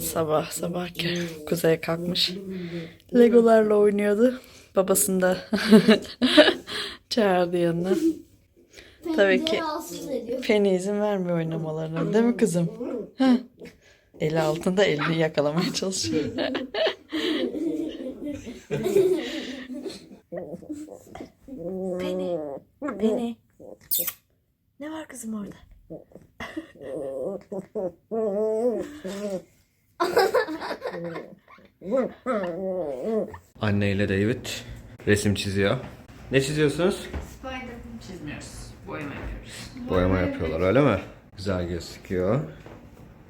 Sabah sabah kuzeye kalkmış. Legolarla oynuyordu. Babasını da çağırdı yanına. Tabii ki. Penny izin vermiyor oynamalarına. Değil mi kızım? Eli altında elini yakalamaya çalışıyor. Penny. Penny. Ne var kızım orada? Anne ile David resim çiziyor. Ne çiziyorsunuz? Çizmiyoruz. Boyama yapıyoruz. Boyama yapıyorlar öyle mi? Güzel gözüküyor.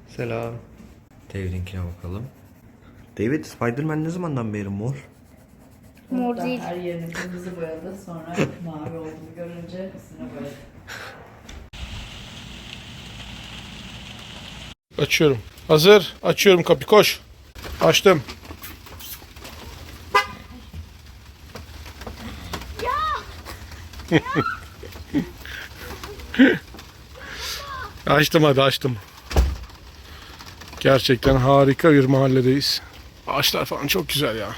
Selam. David'inkine bakalım. David Spider-Man ne zamandan beri mor? Mor değil. Her yerini kırmızı boyadı. Sonra mavi olduğunu görünce üstüne boyadı. Açıyorum. Hazır. Açıyorum kapı koş. Açtım. açtım hadi açtım. Gerçekten harika bir mahalledeyiz. Ağaçlar falan çok güzel ya.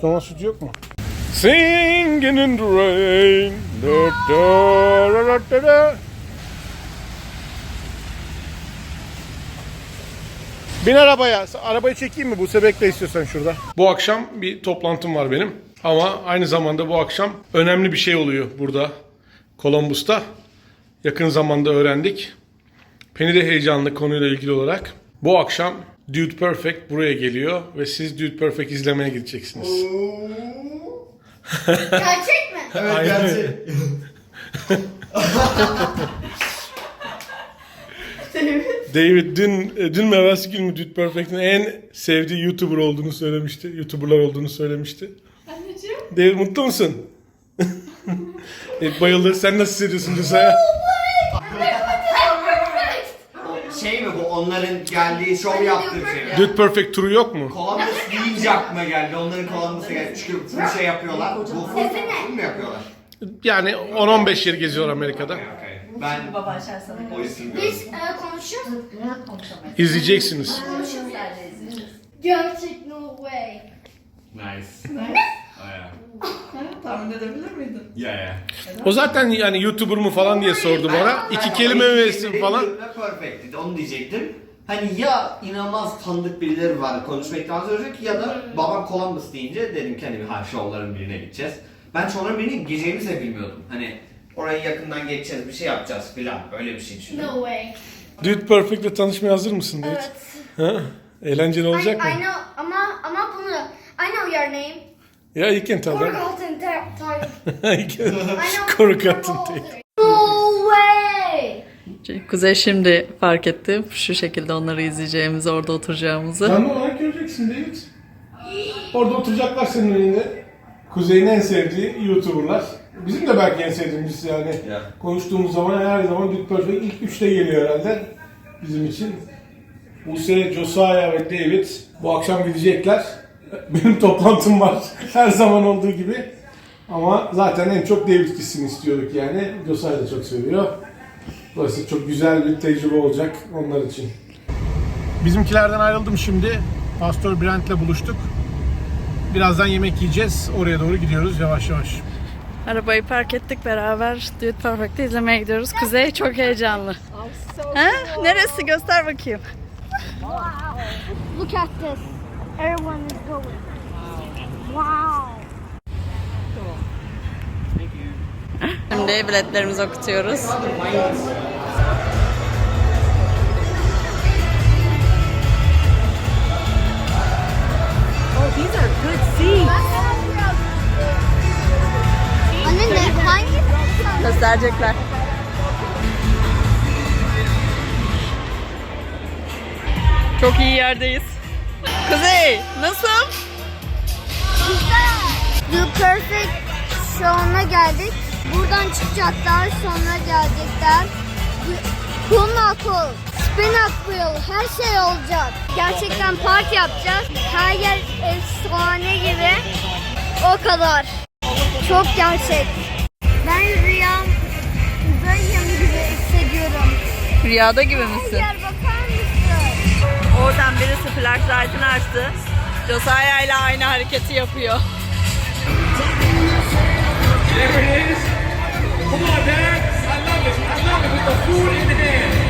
Süt sütü yok mu? Singing in the rain. Da, da, da, da, da, da. Bin arabaya. Arabayı çekeyim mi? Bu sebekle istiyorsan şurada. Bu akşam bir toplantım var benim. Ama aynı zamanda bu akşam önemli bir şey oluyor burada. Columbus'ta. Yakın zamanda öğrendik. Penny de heyecanlı konuyla ilgili olarak. Bu akşam Dude Perfect buraya geliyor ve siz Dude Perfect izlemeye gideceksiniz. Gerçek mi? Aynen. David dün e, dün mü evvelsi gün mü Dude Perfect'in en sevdiği YouTuber olduğunu söylemişti. YouTuber'lar olduğunu söylemişti. Anneciğim. David mutlu musun? evet, bayıldı. Sen nasıl hissediyorsun Cüsa'ya? Şey mi bu onların geldiği şov yaptığı şey mi? Dude Perfect turu yok mu? Columbus deyince aklıma geldi. Onların Columbus'a geldi. Çünkü full şey yapıyorlar. Bu full, mu yapıyorlar? Yani 10-15 yer geziyor Amerika'da. Okay. Ben Baba o isim Biz e, konuşuyoruz. İzleyeceksiniz. Gerçek no way. Nice. Tahmin edebilir miydin? Yeah, yeah. O zaten yani YouTuber mu falan diye sordu bana. İki kelime mi versin falan. Perfect. Onu diyecektim. Hani ya inanılmaz tanıdık birileri var konuşmaktan söyleyecek ya da babam Columbus deyince dedim ki hani ha şovların birine gideceğiz. Ben şovların birine gideceğimizi de bilmiyordum. Hani orayı yakından geçeceğiz bir şey yapacağız filan öyle bir şey düşündüm. No way. Dude Perfect'le tanışmaya hazır mısın David? Evet. Ha? Eğlenceli I, olacak mı? I know ama ama bunu I know your name. Yeah, you can tell them. Forgotten time. you can. I know. Korkutun değil. No way. Kuzey şimdi fark etti. Şu şekilde onları izleyeceğimizi, orada oturacağımızı. Sen de olarak göreceksin David. Orada oturacaklar senin önünde. Kuzey'in en sevdiği YouTuber'lar. Bizim de belki en sevdiğimiz yani. Ya. Konuştuğumuz zaman her zaman Dude Perfect ilk üçte geliyor herhalde bizim için. Buse, Josiah ve David bu akşam gidecekler. Benim toplantım var her zaman olduğu gibi. Ama zaten en çok David gitsin istiyorduk yani. Josiah da çok seviyor. Dolayısıyla çok güzel bir tecrübe olacak onlar için. Bizimkilerden ayrıldım şimdi. Pastor Brent'le buluştuk. Birazdan yemek yiyeceğiz. Oraya doğru gidiyoruz yavaş yavaş. Arabayı park ettik beraber Dude Perfect'i izlemeye gidiyoruz. Kuzey çok heyecanlı. Ha? Neresi? Göster bakayım. Look at this. Everyone is going. Wow. Şimdi biletlerimizi okutuyoruz. Anne ne? Hangi? Gösterecekler. Çok iyi yerdeyiz. Kuzey, nasıl? The Perfect Show'una geldik. Buradan çıkacaklar, sonra gelecekler. Kumako, spin wheel, her şey olacak. Gerçekten park yapacağız. Her yer efsane gibi. O kadar. Çok gerçek. sanki rüyamdayım gibi hissediyorum. Rüyada gibi misin? Yer bakar mısın? Oradan birisi flashlight'ını açtı. Josiah ile aynı hareketi yapıyor. There. Come on, Dad. I love it. I love it with the food in hand.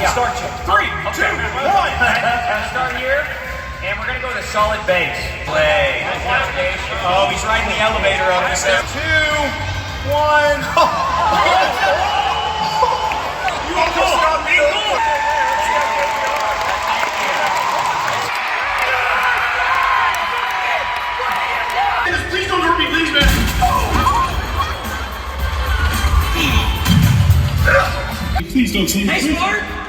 I'll start you. Three, two, one. Start here. And we're gonna go to solid base. Play. Oh, he's riding the elevator up. There. Two, one. Eagle. Eagle. Please don't hurt me, please, man. Please don't see me. Hey, Smart.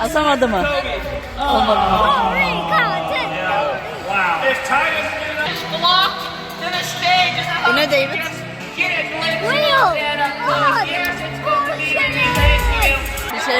Asamadı mı? Olmadı mı? Glory, content. Wow.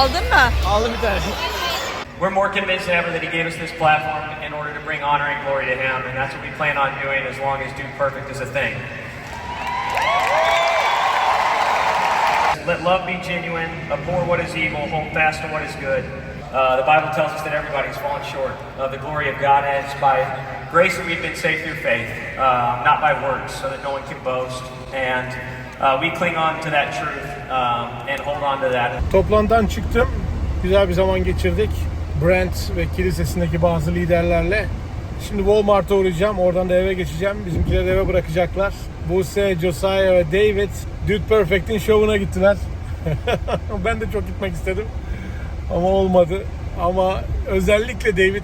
Aldın mı? We're more convinced than ever that He gave us this platform in order to bring honor and glory to Him, and that's what we plan on doing as long as Dude Perfect is a thing. Let love be genuine, abhor what is evil, hold fast to what is good. Uh, the Bible tells us that everybody's fallen short of the glory of God, and it's by grace that we've been saved through faith, uh, not by works, so that no one can boast. And we cling on to that truth um, and hold on to that. Toplantıdan çıktım. Güzel bir zaman geçirdik. Brent ve kilisesindeki bazı liderlerle. Şimdi Walmart'a uğrayacağım. Oradan da eve geçeceğim. Bizimkileri eve bırakacaklar. Buse, Josiah ve David Dude Perfect'in şovuna gittiler. ben de çok gitmek istedim. Ama olmadı. Ama özellikle David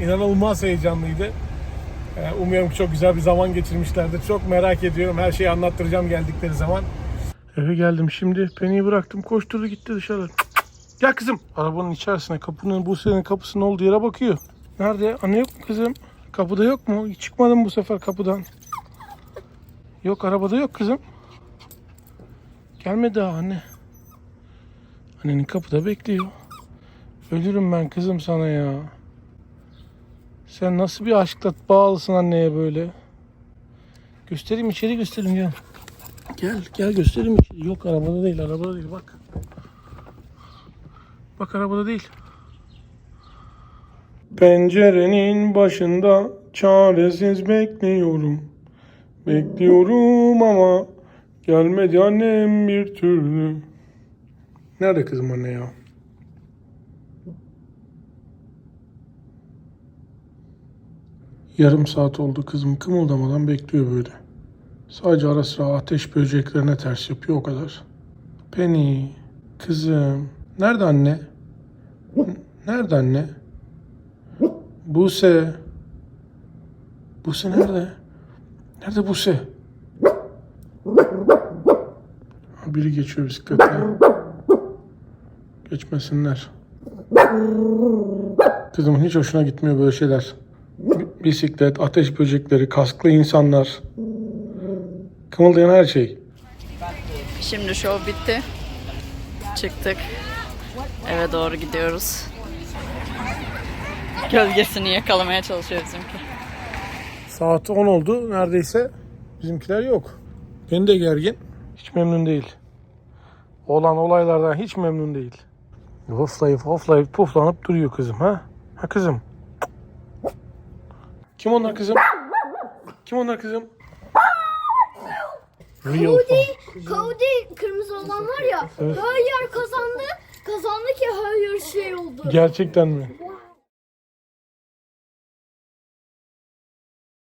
inanılmaz heyecanlıydı. Ee, Umuyorum çok güzel bir zaman geçirmişlerdir. Çok merak ediyorum. Her şeyi anlattıracağım geldikleri zaman. Eve geldim şimdi. Penny'i bıraktım. Koşturdu gitti dışarı. Gel kızım. Arabanın içerisine kapının bu senin kapısının olduğu yere bakıyor. Nerede? Anne yok mu kızım? Kapıda yok mu? Hiç çıkmadım bu sefer kapıdan. Yok arabada yok kızım. Gelmedi daha anne. Annenin kapıda bekliyor. Ölürüm ben kızım sana ya. Sen nasıl bir aşkla bağlısın anneye böyle? Göstereyim içeri göstereyim gel. Gel gel göstereyim içeri. Yok arabada değil arabada değil bak. Bak arabada değil. Pencerenin başında çaresiz bekliyorum. Bekliyorum ama gelmedi annem bir türlü. Nerede kızım anne ya? Yarım saat oldu kızım kımıldamadan bekliyor böyle. Sadece ara sıra ateş böceklerine ters yapıyor o kadar. Penny, kızım. Nerede anne? Nerede anne? Buse. Buse nerede? Nerede Buse? Biri geçiyor bisikletle. Geçmesinler. Kızımın hiç hoşuna gitmiyor böyle şeyler. Bi- Bisiklet, ateş böcekleri, kasklı insanlar. Kımıldayan her şey. Şimdi şov bitti. Çıktık. Eve doğru gidiyoruz. Gölgesini yakalamaya çalışıyor bizimki. Saat 10 oldu neredeyse. Bizimkiler yok. Beni de gergin. Hiç memnun değil. Olan olaylardan hiç memnun değil. Hoflayıp hoflayıp puflanıp duruyor kızım ha? Ha kızım? Kim onlar kızım? Kim onlar kızım? Real Cody, Cody kırmızı olan var ya her yer kazandı. Kazandı ki her yer şey oldu. Gerçekten mi?